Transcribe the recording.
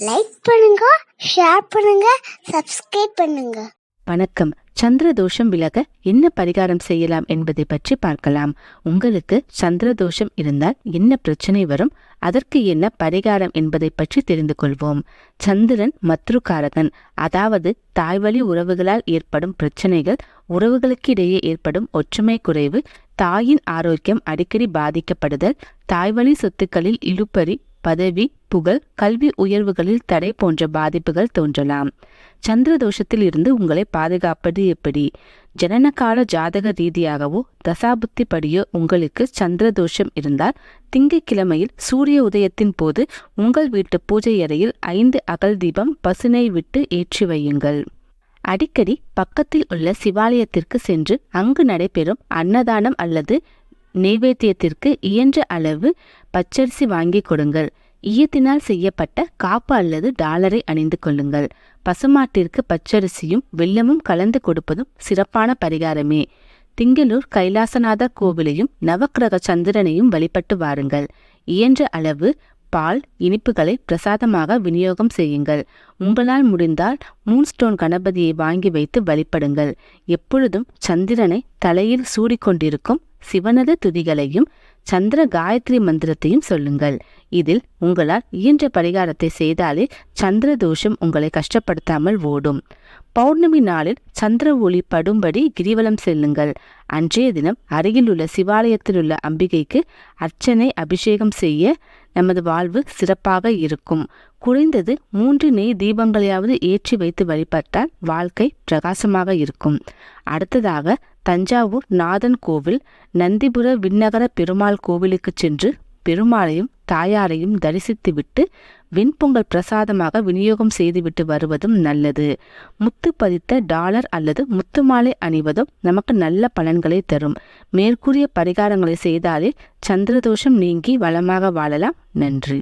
Like பண்ணுங்க share பண்ணுங்க subscribe பண்ணுங்க. வணக்கம். சந்திர தோஷம் விலக என்ன பரிகாரம் செய்யலாம் என்பதை பற்றி பார்க்கலாம். உங்களுக்கு சந்திர தோஷம் இருந்தால் என்ன பிரச்சனை வரும் அதற்கு என்ன பரிகாரம் என்பதை பற்றி தெரிந்து கொள்வோம். சந்திரன் மத்ருகாரகன் அதாவது தாய்வழி உறவுகளால் ஏற்படும் பிரச்சனைகள் உறவுகளுக்கு இடையே ஏற்படும் ஒற்றுமை குறைவு தாயின் ஆரோக்கியம் அடிக்கடி பாதிக்கப்படுதல் தாய்வழி சொத்துக்களில் இழுப்பறி பதவி புகழ் கல்வி உயர்வுகளில் தடை போன்ற பாதிப்புகள் தோன்றலாம். சந்திர தோஷத்தில் இருந்து உங்களை பாதுகாப்பது எப்படி? ஜனனகால ஜாதக ரீதியாகவோ தசாபுத்தி படியோ உங்களுக்கு சந்திர தோஷம் இருந்தால் திங்கட்கிழமையில் சூரிய உதயத்தின் போது உங்கள் வீட்டு பூஜை அறையில் ஐந்து அகல் தீபம் பசுனை விட்டு ஏற்றி வையுங்கள். அடிக்கடி பக்கத்தில் உள்ள சிவாலயத்திற்கு சென்று அங்கு நடைபெறும் அன்னதானம் அல்லது நெய்வேத்தியத்திற்கு இயன்ற அளவு பச்சரிசி வாங்கி கொடுங்கள். ஈயத்தினால் செய்யப்பட்ட காப்பு அல்லது டாலரை அணிந்து கொள்ளுங்கள். பசுமாட்டிற்கு பச்சரிசியும் வெல்லமும் கலந்து கொடுப்பதும் சிறப்பான பரிகாரமே. திங்களூர் கைலாசநாதர் கோவிலையும் நவக்கிரக சந்திரனையும் வழிபட்டு வாருங்கள். இயன்ற அளவு பால் இனிப்புகளை பிரசாதமாக விநியோகம் செய்யுங்கள். உங்களால் முடிந்தால் மூன்ஸ்டோன் கணபதியை வாங்கி வைத்து வழிபடுங்கள். எப்பொழுதும் சந்திரனை தலையில் சூடிக்கொண்டிருக்கும் சிவனது துதிகளையும் சந்திர காயத்ரி மந்திரத்தையும் சொல்லுங்கள். இதில் உங்களால் இயன்ற பரிகாரத்தை செய்தாலே சந்திர தோஷம் உங்களை கஷ்டப்படுத்தாமல் ஓடும். பௌர்ணமி நாளில் சந்திர ஒளி படும்படி கிரிவலம் செல்லுங்கள். அன்றைய தினம் அருகிலுள்ள சிவாலயத்தில் உள்ள அம்பிகைக்கு அர்ச்சனை அபிஷேகம் செய்ய நமது வாழ்வு சிறப்பாக இருக்கும். குறைந்தது மூன்று நெய் தீபங்களையாவது ஏற்றி வைத்து வழிபட்டால் வாழ்க்கை பிரகாசமாக இருக்கும். அடுத்ததாக தஞ்சாவூர் நாதன் கோவில் நந்திபுர விண்ணகர பெருமாள் கோவிலுக்கு சென்று பெருமாளையும் தாயாரையும் தரிசித்துவிட்டு வெண்பொங்கல் பிரசாதமாக விநியோகம் செய்துவிட்டு வருவதும் நல்லது. முத்து பதித்த டாலர் அல்லது முத்து மாலை அணிவதும் நமக்கு நல்ல பலன்களை தரும். மேற்கூறிய பரிகாரங்களை செய்தாலே சந்திரதோஷம் நீங்கி வளமாக வாழலாம். நன்றி.